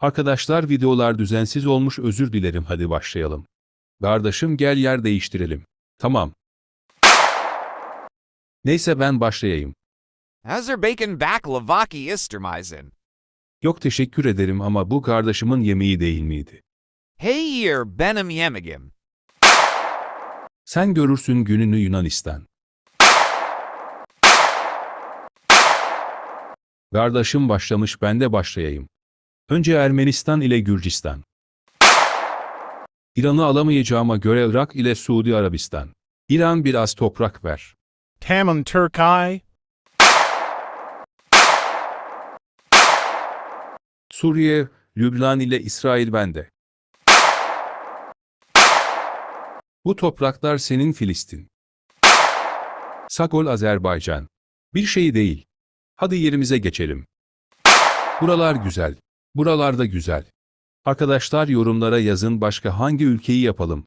Arkadaşlar videolar düzensiz olmuş özür dilerim hadi başlayalım. Kardeşim gel yer değiştirelim. Tamam. Neyse ben başlayayım. Azerbaijan Istermeisen. Yok teşekkür ederim ama bu kardeşimin yemeği değil miydi? Hey yer benim yemegim. Sen görürsün gününü Yunanistan. Kardeşim başlamış ben de başlayayım. Önce Ermenistan ile Gürcistan. İran'ı alamayacağıma göre Irak ile Suudi Arabistan. İran biraz toprak ver. Tamam Turkey, Suriye, Lübnan ile İsrail bende. Bu topraklar senin Filistin. Sakol Azerbaycan. Bir şey değil. Hadi yerimize geçelim. Buralar güzel. Buralarda güzel. Arkadaşlar yorumlara yazın başka hangi ülkeyi yapalım.